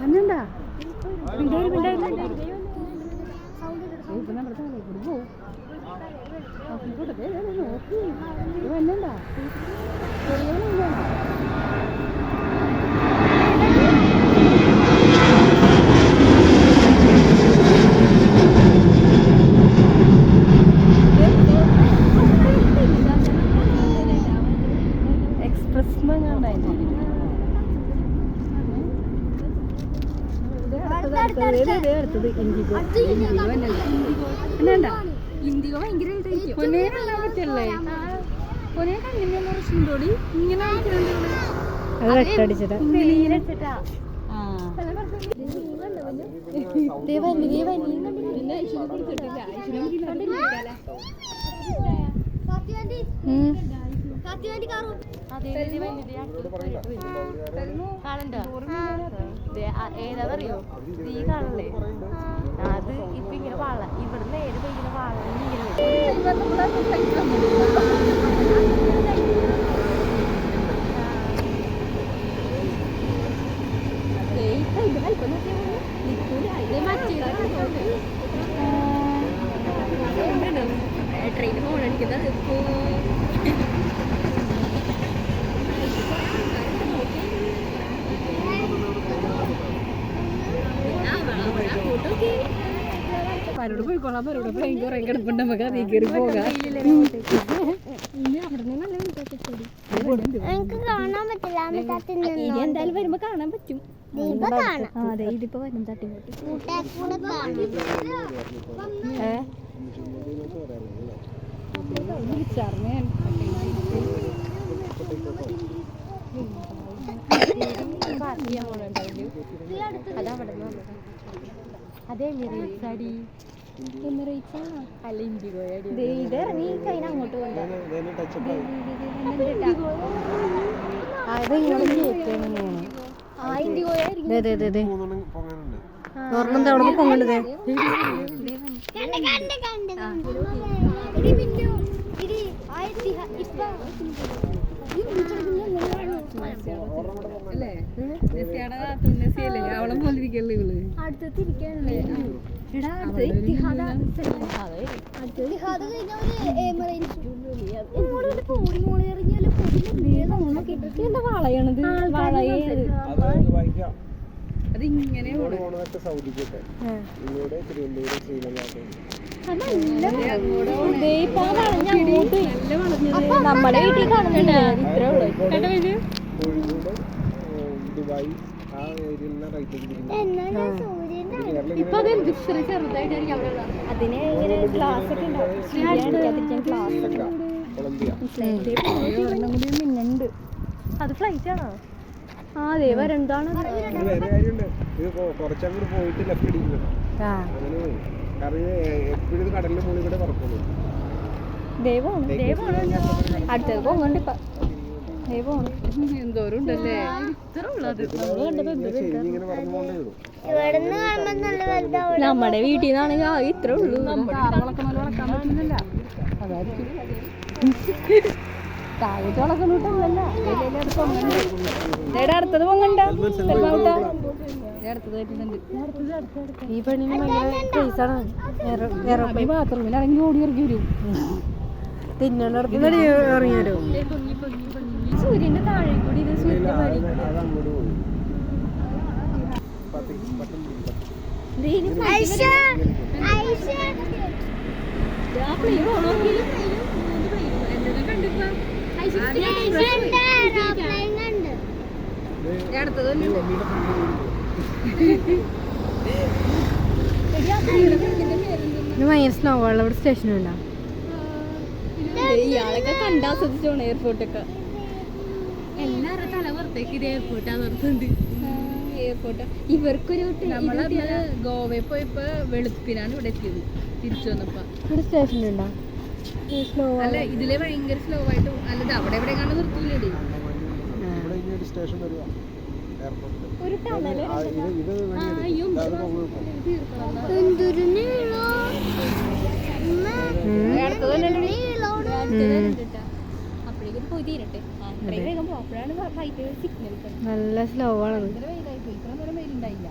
വന്നണ്ടാ? മിണ്ടായി മിണ്ടായി ഇപ്പൊ നമ്മുടെ തലയിൽ അടുത്തത് ഇൻഡിഗോ. ഇൻഡിഗോ എന്നണ്ട ഇന്ത്യയോ ഭയങ്കര പൊന്നെ കാണാൻ പറ്റല്ലേ പൊന്നെ കണ്ണിന് പ്രശ്നത്തോടി ഇങ്ങനെ അത് വെട്ടടിച്ചിട്ടാ നീരടിച്ചിട്ടാ ആ തീ കാണല്ലേ അത് ഇപ്പൊ ഇങ്ങനെ വാള ഇവിടുന്ന് ഏത് ഇങ്ങനെ വാള ട്രെയിൻ പോകണം എനിക്കത് പോകണിക്കുന്നത് പരോട് പോയിക്കോളാം അവരോട് പ്ലെയിൻ കുറേ കിടപ്പുണ്ട് നമുക്ക് അതേ കയറി പോകാം. ഇനി എന്തായാലും വരുമ്പോ കാണാൻ പറ്റും. ദീപ കാണാം. ആ അതെ ഇതിപ്പോ വരും തട്ടിങ്ങോട്ട് പോണുണ്ടാവില്ല അതവിടെ അതെ എമിറേറ്റ്സ് ഓർമ്മ അവിടെ അല്ലേ അവളെ പോലെ ഇവൾ അടുത്ത് വളയാണത്? വളയേ അത് ഇങ്ങനെ സൗദിക്കൊക്കെ. ഇങ്ങോട്ട് തിരുവനന്തപുരം ശ്രീലങ്ക നമ്മുടെ വീട്ടിൽ കാണുന്നുണ്ട്. ഇത്രേ ഉള്ളൂ. ദുബായ് ആ തിരിഞ്ഞു എന്നാ കേരളം ഇപ്പൊ അത് എന്ത് ഇത്ര ചെറുതായിട്ടായിരിക്കും അവിടെ ഉള്ളത്. അതിന് ഇങ്ങനെ ഗ്ലാസ് ഒക്കെ ഉണ്ടാവും അത് ഫ്ലൈറ്റ് ആണോ? ആ ദേ വരണ്ടാണ് ഇത് വേറെ കാര്യമുണ്ട്. ഇത് കൊ- കുറച്ചങ്ങോട്ട് പോയിട്ട് ലെഫ്റ്റ് അടിക്കണം ആ. അങ്ങനെ പോയി. കാരണം ഇത് എപ്പോഴും ഇത് കടലിന്റെ മുകളിൽ കൂടെ പറക്കുള്ളൂ. ദൈവമാണ് അടുത്തത് പോകണ്ടിപ്പ എന്തോരം ഉണ്ടല്ലേ ഇത്ര ഉള്ളത് നമ്മുടെ വീട്ടിൽ നിന്നാണെങ്കിൽ ആ ഇത്രേ ഉള്ളൂ അടുത്തത് പൊങ്ങണ്ട. ഈ പെണ്ണിന് ഭയങ്കര ബാത്റൂമിൽ ഇറങ്ങി ഓടി ഇറങ്ങി വരും. തിന്നണടത്ത് ഇറങ്ങിയാലോ സൂര്യന്റെ താഴെ കൂടി ഇത് ഭയങ്കര സ്നോ വെള്ളം സ്റ്റേഷനും സ്റ്റേഷനുണ്ട ഇയാളൊക്കെ കണ്ടാസ്വദിച്ചോണ് എയർപോർട്ടൊക്കെ എല്ലാവരുടെ തല പുറത്തേക്ക് ഇത് എയർപോർട്ടാ നിർത്തുന്നുണ്ട്. എയർപോർട്ട് ഇവർക്കൊരു നമ്മളന്ന് ഗോവയിൽ പോയപ്പോ വെളുപ്പിനാണ് ഇവിടെ എത്തിയത്. തിരിച്ചു വന്നപ്പോ. ഇവിടെ സ്റ്റേഷനുണ്ടോ സ്ലോ അല്ല ഇതിലെ ഭയങ്കര സ്ലോ ആയിട്ട് അല്ലത് അവിടെ എവിടെ കാണാൻ നിർത്തൂലേ ഇവിടെ ഒരു സ്റ്റേഷൻ വരിക ഒരു ടണൽ ഇത് ഇത് വേണ്ടി നല്ല സ്ലോ ആണ്. ഉണ്ടായില്ല.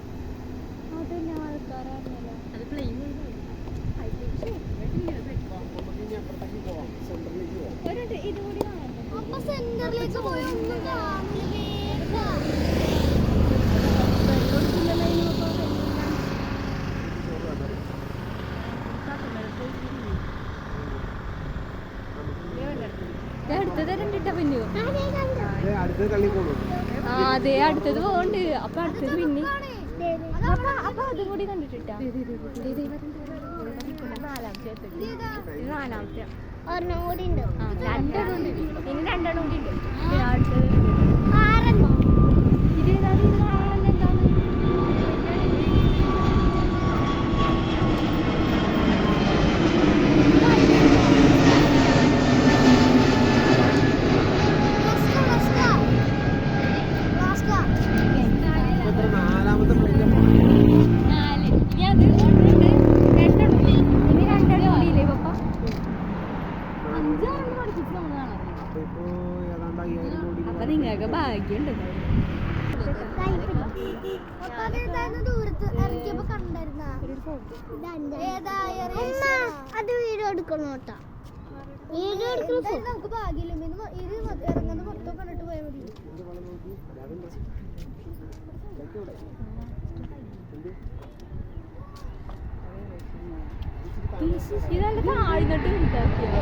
അതന്നെ ആൾക്കാരാണല്ലോ അത് പ്ലെയിൻ അപ്പൊ സെന്ററിലേക്ക് പോയി ഒന്നും കാണില്ല അടുത്തത് രണ്ടിട്ടാ പിന്നെയോ ആ അതെ അടുത്തത് പോകണ്ട് അപ്പൊ അടുത്തത് പിന്നെ. അപ്പൊ അതും കൂടി കണ്ടിട്ടാ നാലാമത്തെ ഇത് നാലാമത്തെ. ഒരെണ്ണം കൂടി ഉണ്ട്. ആ രണ്ടെണ്ണം ഉണ്ട്. ഇനി രണ്ടെണ്ണം കൂടി ഉണ്ട്. ആറെണ്ണം ഇത് ഏതാണ് ഇത് കാണാൻ എന്താണ് എത്ര നാലാമത്തെ പ്ലേറ്റ് നാല് ഇനി അത് ഒന്നുണ്ട് രണ്ടെണ്ണം ഇല്ലേ? ഇനി രണ്ടെണ്ണം കൂടിയില്ലേ പപ്പ അഞ്ചാറെണ്ണം പഠിപ്പിച്ച് നമ്മൾ കാണാറില്ല അപ്പൊ ഇപ്പൊ ഏതാണ്ട് അയ്യായിരം കോടി അപ്പൊ നിങ്ങൾക്ക് ഭാഗ്യമുണ്ട് ദൂരത്ത് ഇറക്കിയപ്പോ കണ്ടായിരുന്ന അത് വീഡിയോ എടുക്കണോട്ടാ വീഡിയോ എടുക്കുന്ന നമുക്ക് ഭാഗ്യമില്ല. ഇത് ഇറങ്ങുന്നത് മൊത്തം കണ്ടിട്ട് പോയാൽ മതി. ഇതെല്ലാം താഴ്ന്നിട്ട് വലുതാക്കിയത്